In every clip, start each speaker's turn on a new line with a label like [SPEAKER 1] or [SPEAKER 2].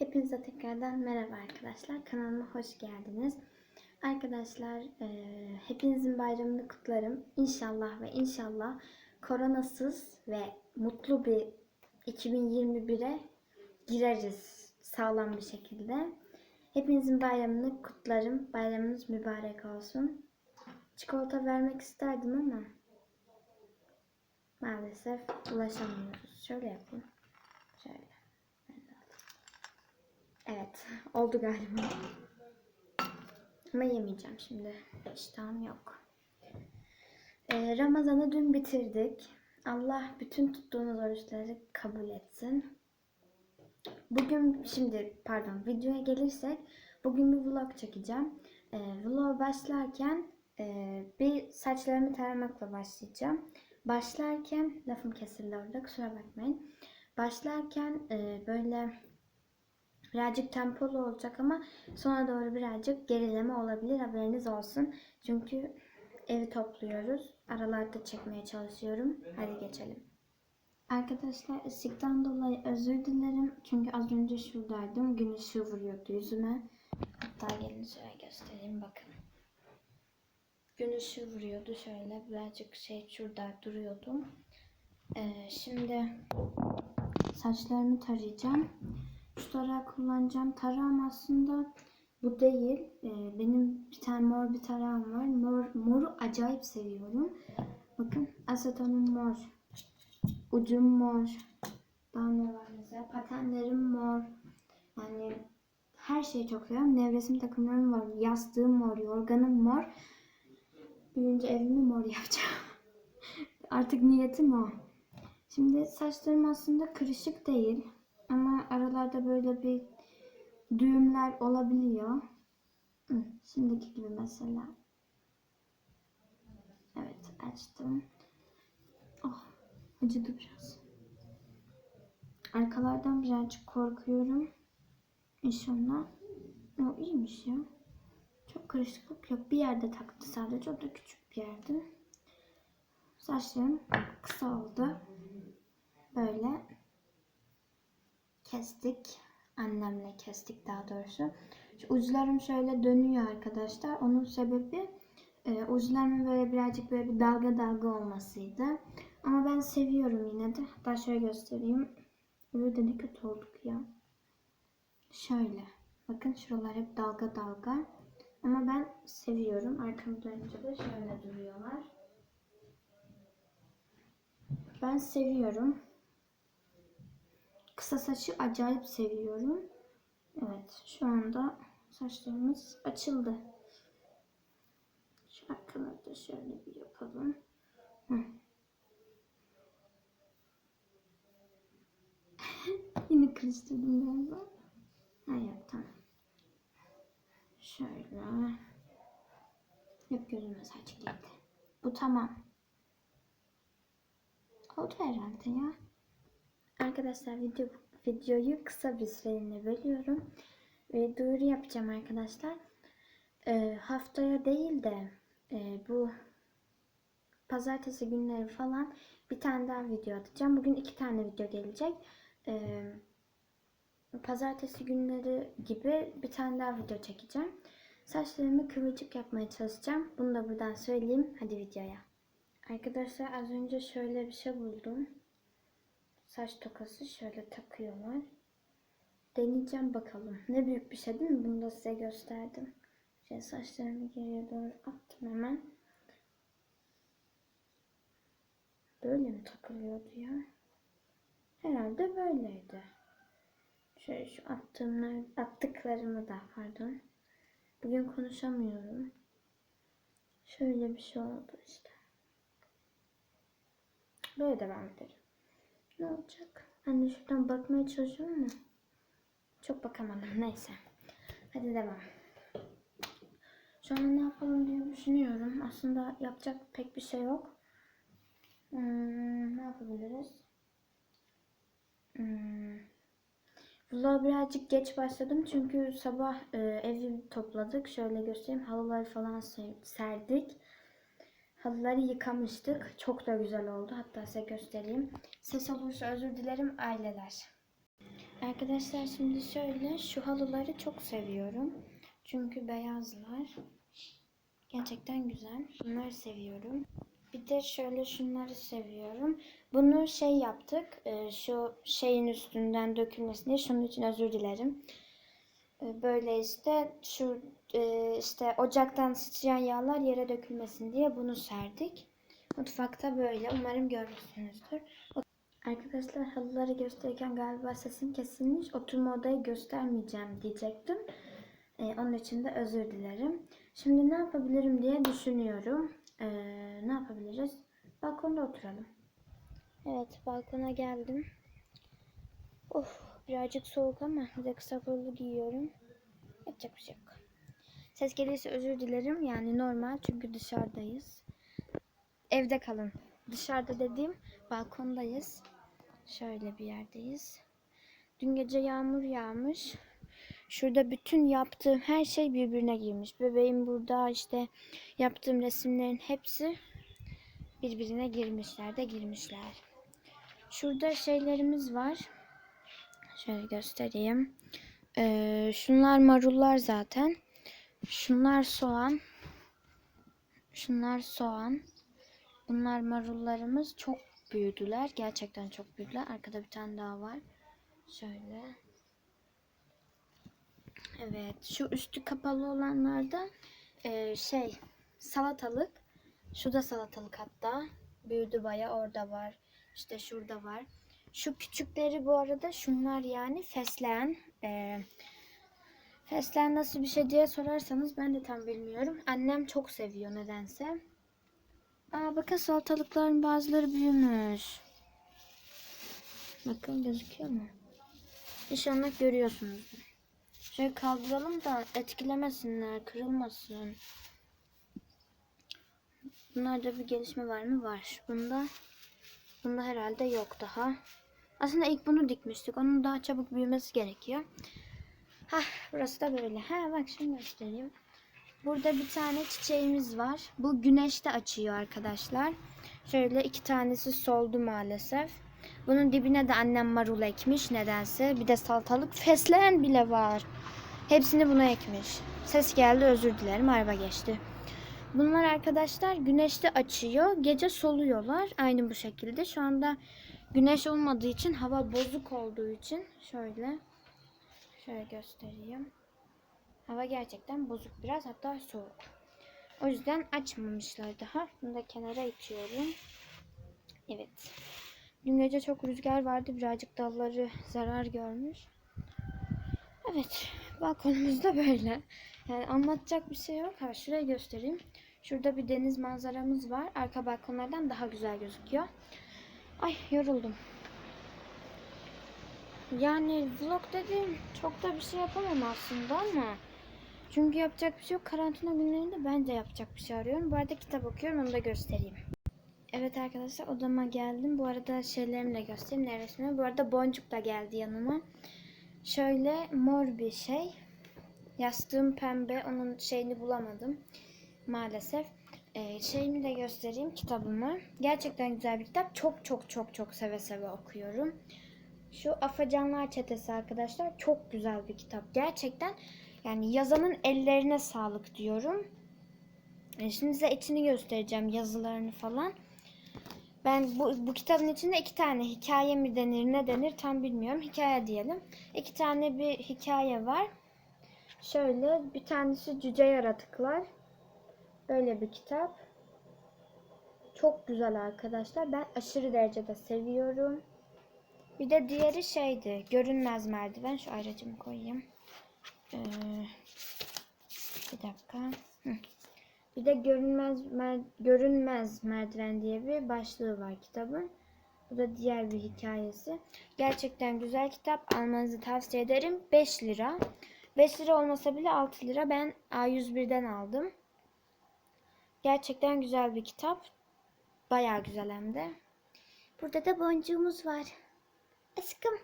[SPEAKER 1] Hepinize tekrardan merhaba arkadaşlar. Kanalıma hoş geldiniz. Arkadaşlar eee, hepinizin bayramını kutlarım. İnşallah ve inşallah koronasız ve mutlu bir 2021'e gireriz sağlam bir şekilde. Hepinizin bayramını kutlarım. Bayramınız mübarek olsun. Çikolata vermek isterdim ama maalesef ulaşamıyoruz. Şöyle yapayım. Şöyle. Evet, oldu galiba. Ama yemeyeceğim şimdi. İştahım yok. Ee, Ramazan'ı dün bitirdik. Allah bütün tuttuğunuz oruçları kabul etsin. Bugün şimdi pardon videoya gelirsek bugün bir vlog çekeceğim. Ee, vlog başlarken e, bir saçlarımı taramakla başlayacağım. Başlarken lafım kesildi orada kusura bakmayın. Başlarken e, böyle birazcık tempolu olacak ama sonra doğru birazcık gerileme olabilir haberiniz olsun. Çünkü evi topluyoruz. Aralarda çekmeye çalışıyorum. Hadi geçelim. Arkadaşlar ışıktan dolayı özür dilerim. Çünkü az önce şuradaydım. Gün ışığı vuruyordu yüzüme. Hatta gelin şöyle göstereyim bakın. Gün ışığı vuruyordu şöyle. Birazcık şey şurada duruyordum. Ee, şimdi saçlarımı tarayacağım. Şu tarağı kullanacağım. Tarağım aslında bu değil. Ee, benim bir tane mor bir tarağım var. Mor, moru acayip seviyorum. Bakın asetonum mor. Ucum mor. Daha ne var mesela? Patenlerim mor. Yani her şeyi çok seviyorum. Nevresim takımlarım var. Yastığım mor, yorganım mor. Büyünce evimi mor yapacağım. Artık niyetim o. Şimdi saçlarım aslında kırışık değil. Ama aralarda böyle bir düğümler olabiliyor. Şimdiki gibi mesela. Evet açtım. Oh acıdı biraz. Arkalardan birazcık korkuyorum. İnşallah. O iyiymiş ya. Çok karışıklık yok. Bir yerde taktı sadece. O da küçük bir yerde. Saçlarım kısa oldu. Böyle kestik. Annemle kestik daha doğrusu. Şu uçlarım şöyle dönüyor arkadaşlar. Onun sebebi e, uçlarımın böyle birazcık böyle bir dalga dalga olmasıydı. Ama ben seviyorum yine de. Hatta şöyle göstereyim. Öyle de ne kötü olduk ya. Şöyle. Bakın şuralar hep dalga dalga. Ama ben seviyorum. Arkamı dönünce de şöyle duruyorlar. Ben seviyorum. Kısa saçı acayip seviyorum. Evet şu anda saçlarımız açıldı. Şu arkaları da şöyle bir yapalım. Yine karıştırdım galiba. Ha yok tamam. Şöyle. Yok gözüme saç girdi. Bu tamam. Oldu herhalde ya. Arkadaşlar video, videoyu kısa bir süreliğine bölüyorum. Ve duyuru yapacağım arkadaşlar. Ee, haftaya değil de e, bu pazartesi günleri falan bir tane daha video atacağım. Bugün iki tane video gelecek. Ee, pazartesi günleri gibi bir tane daha video çekeceğim. Saçlarımı kıvırcık yapmaya çalışacağım. Bunu da buradan söyleyeyim. Hadi videoya. Arkadaşlar az önce şöyle bir şey buldum saç tokası şöyle takıyorlar. Deneyeceğim bakalım. Ne büyük bir şey değil mi? Bunu da size gösterdim. Şöyle saçlarımı geriye doğru attım hemen. Böyle mi takılıyordu ya? Herhalde böyleydi. Şöyle şu attığımlar, attıklarımı da pardon. Bugün konuşamıyorum. Şöyle bir şey oldu işte. Böyle devam edelim. Ne olacak? Ben de şuradan bakmaya çalışıyorum ama çok bakamadım. Neyse. Hadi devam. Şu an ne yapalım diye düşünüyorum. Aslında yapacak pek bir şey yok. Hmm, ne yapabiliriz? Hmm. Birazcık geç başladım çünkü sabah e, evi topladık. Şöyle göstereyim. Halıları falan serdik. Halıları yıkamıştık. Çok da güzel oldu. Hatta size göstereyim. Ses olursa özür dilerim aileler. Arkadaşlar şimdi şöyle şu halıları çok seviyorum. Çünkü beyazlar. Gerçekten güzel. Bunları seviyorum. Bir de şöyle şunları seviyorum. Bunu şey yaptık. e, Şu şeyin üstünden dökülmesin diye. Şunun için özür dilerim. E, Böyle işte şu e, işte ocaktan sıçrayan yağlar yere dökülmesin diye bunu serdik. Mutfakta böyle. Umarım görmüşsünüzdür. Arkadaşlar halıları gösterirken galiba sesim kesilmiş. Oturma odayı göstermeyeceğim diyecektim. Ee, onun için de özür dilerim. Şimdi ne yapabilirim diye düşünüyorum. Ee, ne yapabiliriz? Balkonda oturalım. Evet balkona geldim. Of birazcık soğuk ama bir de kısa kollu giyiyorum. Yapacak bir şey yok. Ses gelirse özür dilerim. Yani normal çünkü dışarıdayız. Evde kalın. Dışarıda dediğim balkondayız. Şöyle bir yerdeyiz. Dün gece yağmur yağmış. Şurada bütün yaptığım her şey birbirine girmiş. Bebeğim burada işte yaptığım resimlerin hepsi birbirine girmişler de girmişler. Şurada şeylerimiz var. Şöyle göstereyim. Ee, şunlar marullar zaten. Şunlar soğan. Şunlar soğan. Bunlar marullarımız çok büyüdüler. Gerçekten çok büyüdüler. Arkada bir tane daha var. Şöyle. Evet. Şu üstü kapalı olanlarda e, şey salatalık. Şu da salatalık hatta. Büyüdü baya orada var. İşte şurada var. Şu küçükleri bu arada şunlar yani fesleğen. E, fesleğen nasıl bir şey diye sorarsanız ben de tam bilmiyorum. Annem çok seviyor nedense. Aa bakın salatalıkların bazıları büyümüş. Bakın gözüküyor mu? İnşallah görüyorsunuzdur. Şöyle kaldıralım da etkilemesinler, kırılmasın. Bunlarda bir gelişme var mı? Var. Bunda bunda herhalde yok daha. Aslında ilk bunu dikmiştik. Onun daha çabuk büyümesi gerekiyor. Hah, burası da böyle. Ha bak şimdi göstereyim. Burada bir tane çiçeğimiz var. Bu güneşte açıyor arkadaşlar. Şöyle iki tanesi soldu maalesef. Bunun dibine de annem marul ekmiş nedense. Bir de salatalık fesleğen bile var. Hepsini buna ekmiş. Ses geldi özür dilerim araba geçti. Bunlar arkadaşlar güneşte açıyor. Gece soluyorlar. Aynı bu şekilde. Şu anda güneş olmadığı için hava bozuk olduğu için şöyle şöyle göstereyim. Hava gerçekten bozuk biraz hatta soğuk. O yüzden açmamışlar daha. Bunu da kenara itiyorum. Evet. Dün gece çok rüzgar vardı. Birazcık dalları zarar görmüş. Evet. Balkonumuz da böyle. Yani anlatacak bir şey yok. Ha, şuraya göstereyim. Şurada bir deniz manzaramız var. Arka balkonlardan daha güzel gözüküyor. Ay yoruldum. Yani vlog dediğim çok da bir şey yapamam aslında ama çünkü yapacak bir şey yok. Karantina günlerinde ben de yapacak bir şey arıyorum. Bu arada kitap okuyorum onu da göstereyim. Evet arkadaşlar odama geldim. Bu arada şeylerimi de göstereyim. Neresine? Bu arada boncuk da geldi yanıma. Şöyle mor bir şey. Yastığım pembe. Onun şeyini bulamadım. Maalesef. Ee, şeyimi de göstereyim kitabımı. Gerçekten güzel bir kitap. Çok çok çok çok seve seve okuyorum. Şu Afacanlar Çetesi arkadaşlar. Çok güzel bir kitap. Gerçekten yani yazanın ellerine sağlık diyorum. E, Şimdi size içini göstereceğim yazılarını falan. Ben bu, bu kitabın içinde iki tane hikaye mi denir ne denir tam bilmiyorum. Hikaye diyelim. İki tane bir hikaye var. Şöyle bir tanesi Cüce Yaratıklar. Böyle bir kitap. Çok güzel arkadaşlar. Ben aşırı derecede seviyorum. Bir de diğeri şeydi. Görünmez merdiven. Şu ayracımı koyayım. Ee, bir dakika. Hı. Bir de görünmez mer- görünmez merdiven diye bir başlığı var kitabın. Bu da diğer bir hikayesi. Gerçekten güzel kitap. Almanızı tavsiye ederim. 5 lira. 5 lira olmasa bile 6 lira. Ben A101'den aldım. Gerçekten güzel bir kitap. Bayağı güzel hem de. Burada da boncuğumuz var. Aşkım.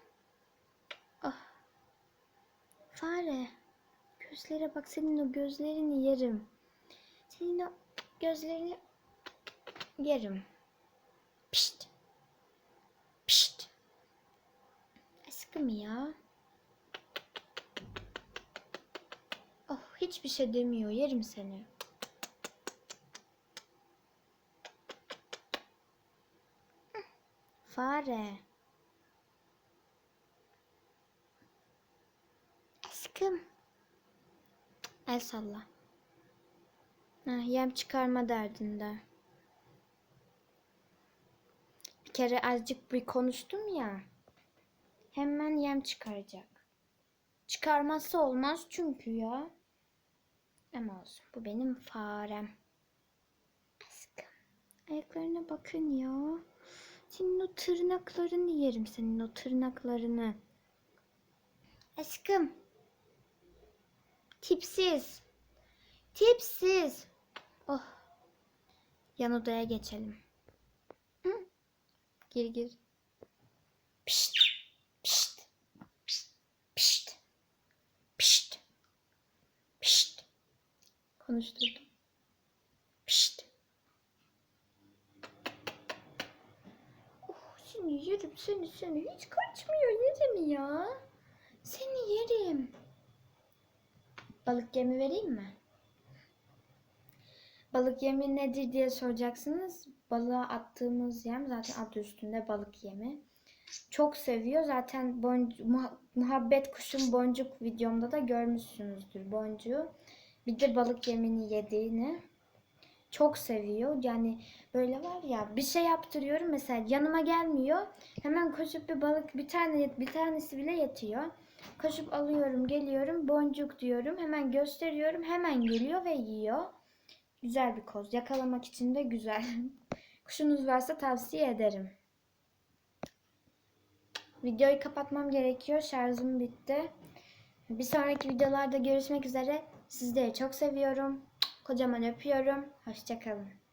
[SPEAKER 1] Ah. Fare. Gözlere bak senin o gözlerini yerim. Senin o gözlerini yerim. Pişt. Pişt. Aşkım ya. Oh hiçbir şey demiyor. Yerim seni. Fare. Aşkım. El salla. Heh, yem çıkarma derdinde. Bir kere azıcık bir konuştum ya. Hemen yem çıkaracak. Çıkarmazsa olmaz çünkü ya. Ama olsun. Bu benim farem. Aşkım. Ayaklarına bakın ya. Senin o tırnaklarını yerim. Senin o tırnaklarını. Aşkım. Tipsiz. Tipsiz. Oh. Yan odaya geçelim. Hı? Gir gir. Pişt. Pişt. Pişt. Pişt. Pişt. Pişt. Konuşturdum. Pişt. Oh, seni yerim seni seni. Hiç kaçmıyor yerim ya. Seni yerim. Balık yemi vereyim mi? Balık yemi nedir diye soracaksınız. Balığa attığımız yem zaten adı üstünde balık yemi. Çok seviyor. Zaten bonc- muha- muhabbet kuşum boncuk videomda da görmüşsünüzdür boncuğu. Bir de balık yemini yediğini. Çok seviyor. Yani böyle var ya bir şey yaptırıyorum mesela yanıma gelmiyor. Hemen koşup bir balık bir tane bir tanesi bile yatıyor. Koşup alıyorum, geliyorum, boncuk diyorum. Hemen gösteriyorum, hemen geliyor ve yiyor. Güzel bir koz. Yakalamak için de güzel. Kuşunuz varsa tavsiye ederim. Videoyu kapatmam gerekiyor. Şarjım bitti. Bir sonraki videolarda görüşmek üzere. Sizleri çok seviyorum. Kocaman öpüyorum. Hoşçakalın.